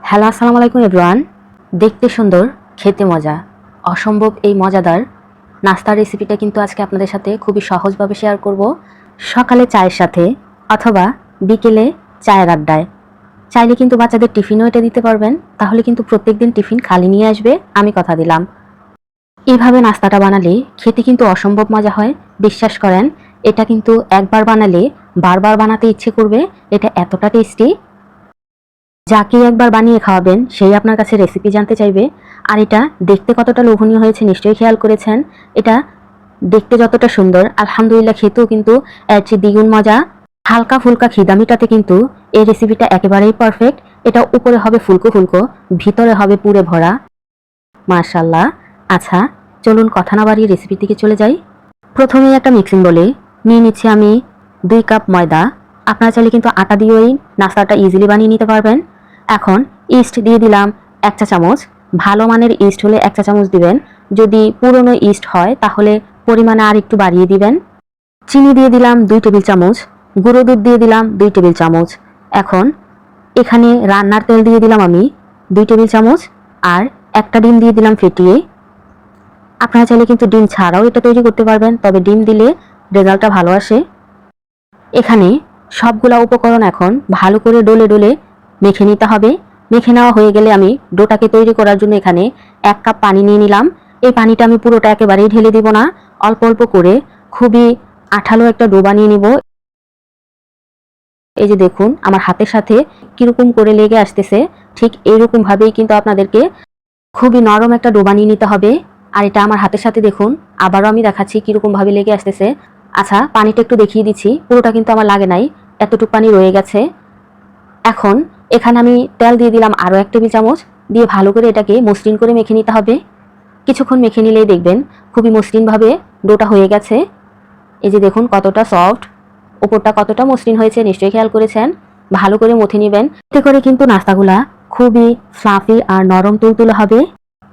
Hello আসসালামু আলাইকুম everyone. দেখতে সুন্দর, খেতে মজা। অসম্ভব এই মজাদার নাস্তার রেসিপিটা কিন্তু আজকে আপনাদের সাথে খুবই সহজভাবে শেয়ার করব। সকালে চায়ের সাথে অথবা বিকেলে চায়ের আড্ডায়। চাইলে কিন্তু বাচ্চাদের টিফিনও এটা দিতে পারবেন। তাহলে কিন্তু প্রত্যেকদিন টিফিন খালি নিয়ে আসবে, আমি কথা দিলাম। এইভাবে নাস্তাটা বানালে খেতে কিন্তু অসম্ভব মজা হয়। বিশ্বাস করেন, এটা কিন্তু একবার বানালে বারবার বানাতে ইচ্ছে করবে। এটা এতটা টেস্টি যাকে একবার বানিয়ে খাওয়াবেন, সেই আপনার কাছে রেসিপি জানতে চাইবে। আর এটা দেখতে কতটা লোভনীয় হয়েছে নিশ্চয়ই খেয়াল করেছেন। এটা দেখতে যতটা সুন্দর, আলহামদুলিল্লাহ খেতেও কিন্তু এর চেয়ে দ্বিগুণ মজা। হালকা ফুলকা খিদামিটাতে কিন্তু এই রেসিপিটা একেবারেই পারফেক্ট এটা উপরে হবে ফুলকো ফুলকো, ভিতরে হবে পুরে ভরা। মার্শাল্লাহ আচ্ছা চলুন কথা না বাড়িয়ে রেসিপির দিকে চলে যাই। প্রথমেই একটা মিক্সিং বলে নিয়ে নিচ্ছি আমি দুই কাপ ময়দা। আপনারা চাইলে কিন্তু আটা দিয়েই নাস্তাটা ইজিলি বানিয়ে নিতে পারবেন। এখন ইস্ট দিয়ে দিলাম এক চা চামচ। ভালো মানের ইস্ট হলে এক চা চামচ দিবেন। যদি পুরনো ইস্ট হয়, তাহলে পরিমাণে আর একটু বাড়িয়ে দিবেন। চিনি দিয়ে দিলাম দুই টেবিল চামচ। গুঁড়ো দুধ দিয়ে দিলাম দুই টেবিল চামচ। এখন এখানে রান্নার তেল দিয়ে দিলাম আমি দুই টেবিল চামচ আর একটা ডিম দিয়ে দিলাম ফেটিয়ে আপনারা চাইলে কিন্তু ডিম ছাড়াও এটা তৈরি করতে পারবেন, তবে ডিম দিলে রেজাল্টটা ভালো আসে। এখানে সবগুলা উপকরণ এখন ভালো করে ডলে ডলে মেখে নিতে হবে। মেখে নেওয়া হয়ে গেলে আমি ডোটাকে তৈরি করার জন্য এখানে এক কাপ পানি নিয়ে নিলাম। এই পানিটা আমি পুরোটা একেবারেই ঢেলে দিব না। অল্প অল্প করে খুবই আঠালো একটা ডো বানিয়ে নিব। এই যে দেখুন, আমার হাতের সাথে কীরকম করে লেগে আসতেছে। ঠিক এইরকম ভাবেই কিন্তু আপনাদেরকে খুবই নরম একটা ডো বানিয়ে নিতে হবে। আর এটা আমার হাতের সাথে দেখুন, আবারও আমি দেখাচ্ছি কীরকম ভাবে লেগে আসতেছে। আচ্ছা পানিটা একটু দেখিয়ে দিচ্ছি। পুরোটা কিন্তু আমার লাগে নাই। এতটুকু পানি রয়ে গেছে। এখন এখানে আমি তেল দিয়ে দিলাম আরও এক টেবিল চামচ। দিয়ে ভালো করে এটাকে মসৃণ করে মেখে নিতে হবে। কিছুক্ষণ মেখে নিলেই দেখবেন খুবই মসৃণভাবে ডোটা হয়ে গেছে। এই যে দেখুন কতটা সফট। ওপরটা কতটা মসৃণ হয়েছে নিশ্চয়ই খেয়াল করেছেন। ভালো করে মথে নেবেন। এতে করে কিন্তু নাস্তাগুলা খুবই ফ্লাফি আর নরম তুলতুলে হবে।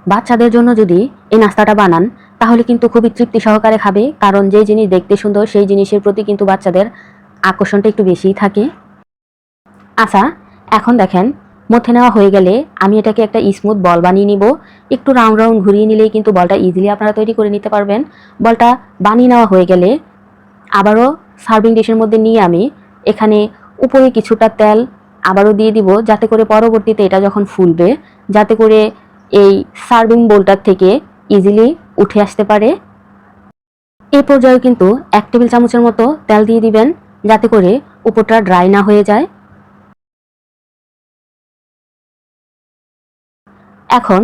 বাচ্চাদের জন্য যদি এই নাস্তাটা বানান, তাহলে কিন্তু খুবই তৃপ্তি সহকারে খাবে। কারণ যে জিনিস দেখতে সুন্দর, সেই জিনিসের প্রতি কিন্তু বাচ্চাদের আকর্ষণটা একটু বেশিই থাকে। আচ্ছা এখন দেখেন, মধ্যে নেওয়া হয়ে গেলে আমি এটাকে একটা স্মুথ বল বানিয়ে নিব। একটু রাউন্ড রাউন্ড ঘুরিয়ে নিলেই কিন্তু বলটা ইজিলি আপনারা তৈরি করে নিতে পারবেন। বলটা বানিয়ে নেওয়া হয়ে গেলে আবারও সার্ভিং ডিশের মধ্যে নিয়ে আমি এখানে উপরে কিছুটা তেল আবারও দিয়ে দিব, যাতে করে পরবর্তীতে এটা যখন ফুলবে, যাতে করে এই সার্ভিং বোলটার থেকে ইজিলি উঠে আসতে পারে। এই পর্যায়ে কিন্তু এক টেবিল চামচের মতো তেল দিয়ে দিবেন, যাতে করে উপরটা ড্রাই না হয়ে যায়। এখন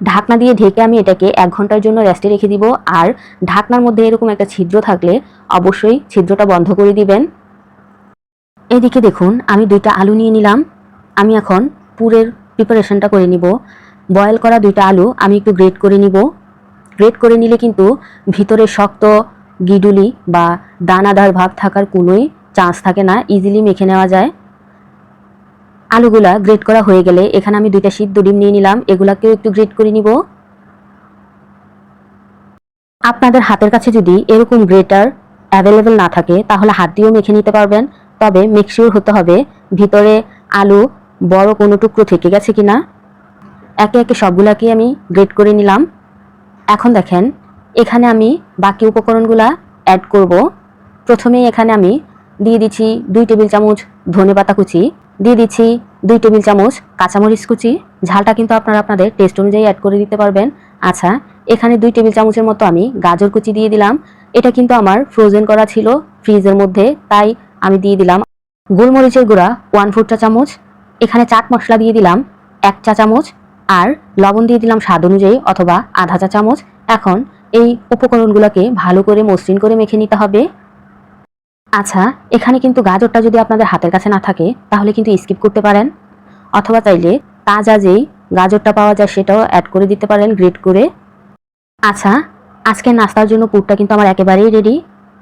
ঢাকনা দিয়ে ঢেকে আমি এটাকে এক ঘণ্টার জন্য রেস্টে রেখে দিব। আর ঢাকনার মধ্যে এরকম একটা ছিদ্র থাকলে অবশ্যই ছিদ্রটা বন্ধ করে দিবেন। এদিকে দেখুন, আমি দুইটা আলু নিয়ে নিলাম। আমি এখন পুরের প্রিপারেশনটা করে নিব। বয়েল করা দুইটা আলু আমি একটু গ্রেট করে নিব। গ্রেট করে নিলে কিন্তু ভিতরে শক্ত গিডুলি বা দানাদার ভাব থাকার কোনোই চান্স থাকে না ইজিলি মেখে নেওয়া যায়। আলুগুলা গ্রেট করা হয়ে গেলে এখানে আমি দুইটা সিদ্ধ ডিম নিয়ে নিলাম। এগুলাকেও একটু গ্রেট করে নিব। আপনাদের হাতের কাছে যদি এরকম গ্রেটার অ্যাভেলেবেল না থাকে, তাহলে হাত দিয়েও মেখে নিতে পারবেন। তবে মিক্সিওর হতে হবে ভিতরে আলু বড় কোনো টুকরো থেকে গেছে কিনা। একে একে সবগুলাকে আমি গ্রেট করে নিলাম। এখন দেখেন, এখানে আমি বাকি উপকরণগুলা অ্যাড করব। প্রথমে এখানে আমি দিয়ে দিচ্ছি দুই টেবিল চামচ ধনে পাতা কুচি। দিয়ে দিচ্ছি দুই টেবিল চামচ কাঁচামরিচ কুচি। ঝালটা কিন্তু আপনারা আপনাদের টেস্ট অনুযায়ী অ্যাড করে দিতে পারবেন। আচ্ছা এখানে দুই টেবিল চামচের মতো আমি গাজর কুচি দিয়ে দিলাম। এটা কিন্তু আমার ফ্রোজেন করা ছিল ফ্রিজের মধ্যে, তাই আমি দিয়ে দিলাম গোলমরিচের গুঁড়া ওয়ান ফোর চা চামচ। এখানে চাট মশলা দিয়ে দিলাম এক চা চামচ আর লবণ দিয়ে দিলাম স্বাদ অনুযায়ী অথবা আধা চা চামচ। এখন এই উপকরণগুলোকে ভালো করে মসৃণ করে মেখে নিতে হবে। আচ্ছা এখানে কিন্তু গাজরটা যদি আপনাদের হাতের কাছে না থাকে, তাহলে কিন্তু স্কিপ করতে পারেন। অথবা চাইলে তাজা যেই গাজরটা পাওয়া যায় সেটাও অ্যাড করে দিতে পারেন গ্রেট করে। আচ্ছা আজকে নাস্তার জন্য পুরটা কিন্তু আমার একেবারেই রেডি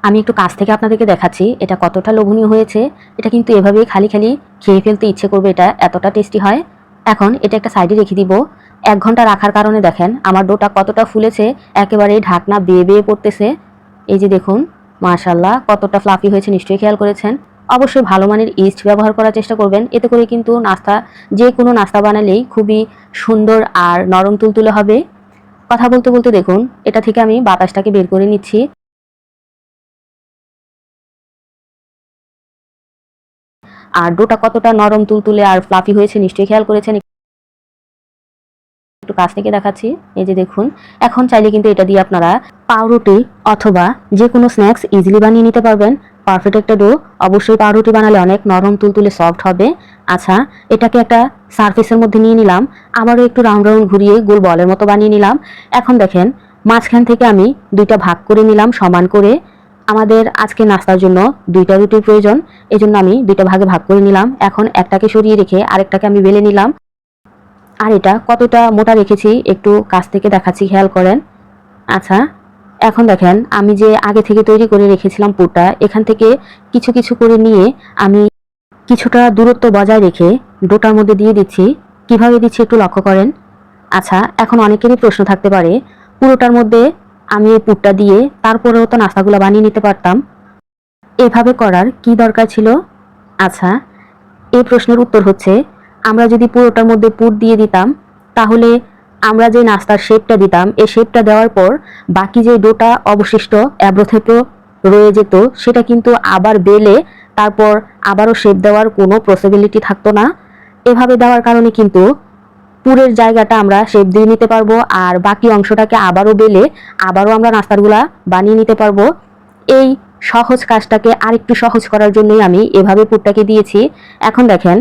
আমি একটু কাছ থেকে আপনাদেরকে দেখাচ্ছি, এটা কতটা লোভনীয় হয়েছে। এটা কিন্তু এভাবেই খালি খালি খেয়ে ফেলতে ইচ্ছে করবে, এটা এতটা টেস্টি হয়। এখন এটা একটা সাইডে রেখে দিব। এক ঘণ্টা রাখার কারণে দেখেন, আমার ডোটা কতটা ফুলেছে, একেবারেই ঢাকনা বেয়ে বেয়ে পড়তেছে। এই যে দেখুন মাশাল্লাহ কতটা ফ্লাফি হয়েছে নিশ্চয়ই খেয়াল করেছেন। অবশ্যই ভালো মানের ইস্ট ব্যবহার করার চেষ্টা করবেন। এতে করে কিন্তু নাস্তা, যে কোনো নাস্তা বানালেই খুবই সুন্দর আর নরম তুলতুলে হবে। কথা বলতে বলতে দেখুন, এটা থেকে আমি বাতাসটাকে বের করে নিচ্ছি। আর ডোটা কতটা নরম তুলতুলে আর ফ্লাফি হয়েছে নিশ্চয়ই খেয়াল করেছেন। একটু কাছ থেকে দেখাচ্ছি। এই যে দেখুন, এখন চাইলে কিন্তু এটা দিয়ে আপনারা পাউরুটি অথবা যে কোনো স্ন্যাক্স ইজিলি বানিয়ে নিতে পারবেন। পারফেক্ট একটা ডো অবশ্যই পাউরুটি বানালে অনেক নরম, তুলতুলে সফট হবে। আচ্ছা এটাকে একটা সারফেসের মধ্যে নিয়ে নিলাম। আবারও একটু রাউন্ড রাউন্ড ঘুরিয়ে গোল বলের মতো বানিয়ে নিলাম। এখন দেখেন, মাঝখান থেকে আমি দুইটা ভাগ করে নিলাম সমান করে। আমাদের আজকে নাস্তার জন্য দুইটা রুটির প্রয়োজন। এই জন্য আমি দুইটা ভাগে ভাগ করে নিলাম। এখন একটাকে সরিয়ে রেখে আরেকটাকে আমি বেলে নিলাম। আর এটা কতটা মোটা রেখেছি একটু কাছ থেকে দেখাচ্ছি, খেয়াল করেন। আচ্ছা এখন দেখেন আমি যে আগে থেকে তৈরি করে রেখেছিলাম পুরটা, এখান থেকে কিছু কিছু করে নিয়ে আমি কিছুটা দূরত্ব বজায় রেখে ডোটার মধ্যে দিয়ে দিচ্ছি। কীভাবে দিচ্ছি একটু লক্ষ্য করেন। আচ্ছা এখন অনেকেরই প্রশ্ন থাকতে পারে, পুরোটার মধ্যে আমি এই পুরটা দিয়ে তারপরেও তো নাস্তাগুলো বানিয়ে নিতে পারতাম। এভাবে করার কি দরকার ছিল? আচ্ছা এই প্রশ্নের উত্তর হচ্ছে আমরা যদি পুরোটার মধ্যে পুর দিয়ে দিতাম, তাহলে আমরা যে নাস্তার শেপটা দিতাম, এই শেপটা দেওয়ার পর বাকি যে ডোটা অবশিষ্ট অ্যাব্রোথেপো রয়ে যেত, সেটা কিন্তু আবার বেলে তারপর আবারও শেপ দেওয়ার কোনো পসিবিলিটি থাকতো না। এভাবে দেওয়ার কারণে কিন্তু পুরের জায়গাটা আমরা শেপ দিয়ে নিতে পারব আর বাকি অংশটাকে আবারও বেলে আবারও আমরা নাস্তারগুলা বানিয়ে নিতে পারব। এই সহজ কাজটাকে আরেকটু সহজ করার জন্যই আমি এভাবে পুরটাকে দিয়েছি। এখন দেখেন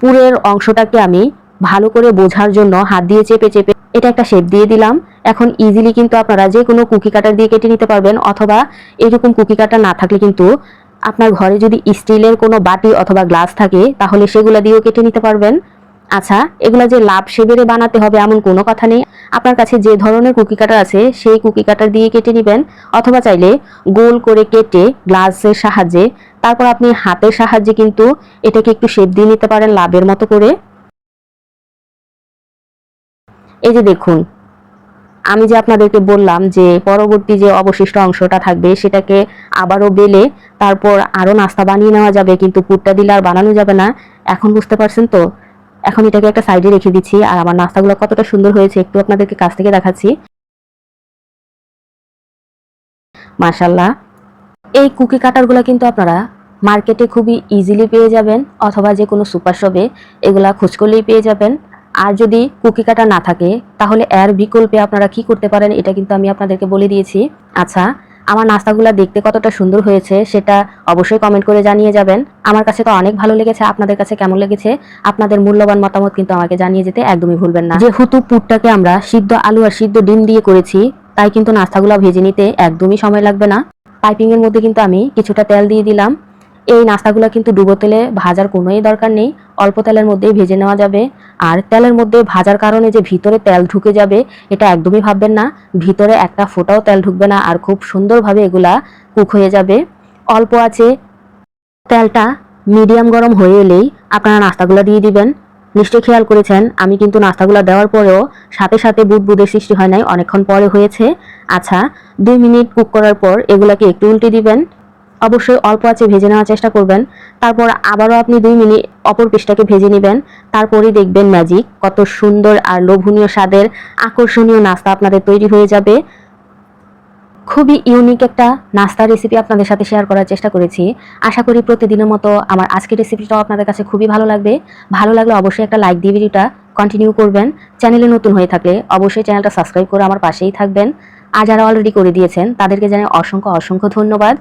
পুরের অংশটাকে আমি ভালো করে বোঝার জন্য হাত দিয়ে চেপে চেপে এটা একটা শেপ দিয়ে দিলাম। এখন ইজিলি কিন্তু আপনারা যে কোনো কুকি কাটার দিয়ে কেটে নিতে পারবেন, অথবা এরকম কুকি কাটার না থাকলে কিন্তু আপনার ঘরে যদি স্টিলের কোনো বাটি অথবা গ্লাস থাকে, তাহলে সেগুলো দিয়েও কেটে নিতে পারবেন। আচ্ছা এগুলা যে লাভ সেবেরে বানাতে হবে এমন কোনো কথা নেই। আপনার কাছে যে ধরনের কুকি কাটার আছে, সেই কুকি কাটার দিয়ে কেটে নেবেন, অথবা চাইলে গোল করে কেটে গ্লাসের সাহায্যে, তারপর আপনি হাতের সাহায্যে কিন্তু এটাকে একটু শেপ দিয়ে নিতে পারেন লাভের মতো করে। এই যে দেখুন, আমি যে আপনাদেরকে বললাম যে পরবর্তী যে অবশিষ্ট অংশটা থাকবে, সেটাকে আবারও বেলে তারপর আরও নাস্তা বানিয়ে নেওয়া যাবে, কিন্তু পুরটা দিলে আর বানানো যাবে না। এখন বুঝতে পারছেন তো? এখন এটাকে একটা সাইডে রেখে দিচ্ছি, আর আমার নাস্তাগুলো কতটা সুন্দর হয়েছে একটু আপনাদেরকে কাছ থেকে দেখাচ্ছি। মাশাল্লাহ এই কুকি কাটারগুলো কিন্তু আপনারা মার্কেটে খুবই ইজিলি পেয়ে যাবেন, অথবা যে কোনো সুপার শপে এগুলা খোঁজ করলেই পেয়ে যাবেন। আর যদি কুকি কাটা না থাকে, তাহলে এর বিকল্পে আপনারা কি করতে পারেন, এটা কিন্তু আমি আপনাদেরকে বলে দিয়েছি। আচ্ছা আমার নাস্তাগুলো দেখতে কতটা সুন্দর হয়েছে সেটা অবশ্যই কমেন্ট করে জানিয়ে যাবেন। আমার কাছে তো অনেক ভালো লেগেছে, আপনাদের কাছে কেমন লেগেছে? আপনাদের মূল্যবান মতামত কিন্তু আমাকে জানিয়ে যেতে একদমই ভুলবেন না। যেহেতু পুরটাকে আমরা সিদ্ধ আলু আর সিদ্ধ ডিম দিয়ে করেছি, তাই কিন্তু নাস্তাগুলো ভেজে নিতে একদমই সময় লাগবে না। পাইপিংয়ের মধ্যে কিন্তু আমি কিছুটা তেল দিয়ে দিলাম। এই নাস্তাগুলো কিন্তু ডুবো তেলে ভাজার কোনোই দরকার নেই। অল্প তেলের মধ্যেই ভেজে নেওয়া যাবে। আর তেলের মধ্যে ভাজার কারণে যে ভিতরে তেল ঢুকে যাবে, এটা একদমই ভাববেন না। ভিতরে একটা ফোটাও তেল ঢুকবে না আর খুব সুন্দরভাবে এগুলা কুক হয়ে যাবে। অল্প আছে তেলটা মিডিয়াম গরম হয়ে এলেই আপনারা নাস্তাগুলো দিয়ে দিবেন। নিশ্চয়ই খেয়াল করেছেন, আমি কিন্তু নাস্তাগুলো দেওয়ার পরেও সাথে সাথে বুদ বুদের সৃষ্টি হয় নাই, অনেকক্ষণ পরে হয়েছে। আচ্ছা দুই মিনিট কুক করার পর এগুলাকে একটু উল্টে দিবেন। অবশ্যই অল্প আছে, ভেজে নেওয়ার চেষ্টা করবেন। তারপর আবারও আপনি দুই মিনিট অপর পিসটাকে ভেজে নেবেন। তারপরেই দেখবেন ম্যাজিক কত সুন্দর আর লোভনীয় স্বাদের আকর্ষণীয় নাস্তা আপনাদের তৈরি হয়ে যাবে। খুবই ইউনিক একটা নাস্তার রেসিপি আপনাদের সাথে শেয়ার করার চেষ্টা করেছি। আশা করি প্রতিদিনের মতো আমার আজকের রেসিপিটাও আপনাদের কাছে খুবই ভালো লাগবে। ভালো লাগলে অবশ্যই একটা লাইক দিয়ে ভিডিওটা কন্টিনিউ করবেন। চ্যানেলে নতুন হয়ে থাকলে অবশ্যই চ্যানেলটা সাবস্ক্রাইব করে আমার পাশেই থাকবেন। আর যারা অলরেডি করে দিয়েছেন, তাদেরকে জানাই অসংখ্য অসংখ্য ধন্যবাদ।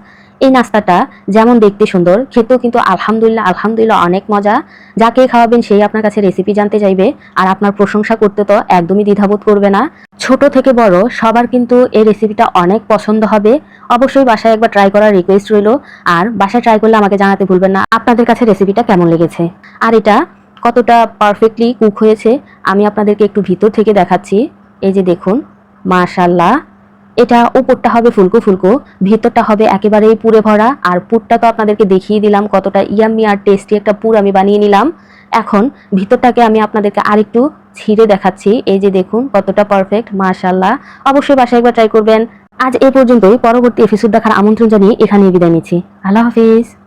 এই নাস্তাটা যেমন দেখতে সুন্দর, খেতেও কিন্তু আলহামদুলিল্লাহ আলহামদুলিল্লাহ অনেক মজা। যাকে খাওয়াবেন সেই আপনার কাছে রেসিপি জানতে চাইবে, আর আপনার প্রশংসা করতে তো একদমই দ্বিধাবোধ করবে না। ছোট থেকে বড়, সবার কিন্তু এই রেসিপিটা অনেক পছন্দ হবে। অবশ্যই বাসায় একবার ট্রাই করার রিকোয়েস্ট রইল, আর বাসায় ট্রাই করলে আমাকে জানাতে ভুলবেন না। আপনাদের কাছে রেসিপিটা কেমন লেগেছে? আর এটা কতটা পারফেক্টলি কুক হয়েছে, আমি আপনাদেরকে একটু ভিতর থেকে দেখাচ্ছি। এই যে দেখুন মাশাল্লাহ এটা উপরটা হবে ফুলকো ফুলকো। ভিতরটা হবে একেবারেই পুরে ভরা। আর পুরটা তো আপনাদেরকে দেখিয়ে দিলাম কতটা ইয়াম্মি আর টেস্টি একটা পুর আমি বানিয়ে নিলাম। এখন ভিতরটাকে আমি আপনাদেরকে আরেকটু ছিঁড়ে দেখাচ্ছি। এই যে দেখুন, কতটা পারফেক্ট মাশাল্লাহ অবশ্যই বাসায় একবার ট্রাই করবেন। আজ এ পর্যন্তই। পরবর্তী এপিসোড দেখার আমন্ত্রণ জানিয়ে এখানে বিদায় নিচ্ছি। আল্লাহ হাফিজ।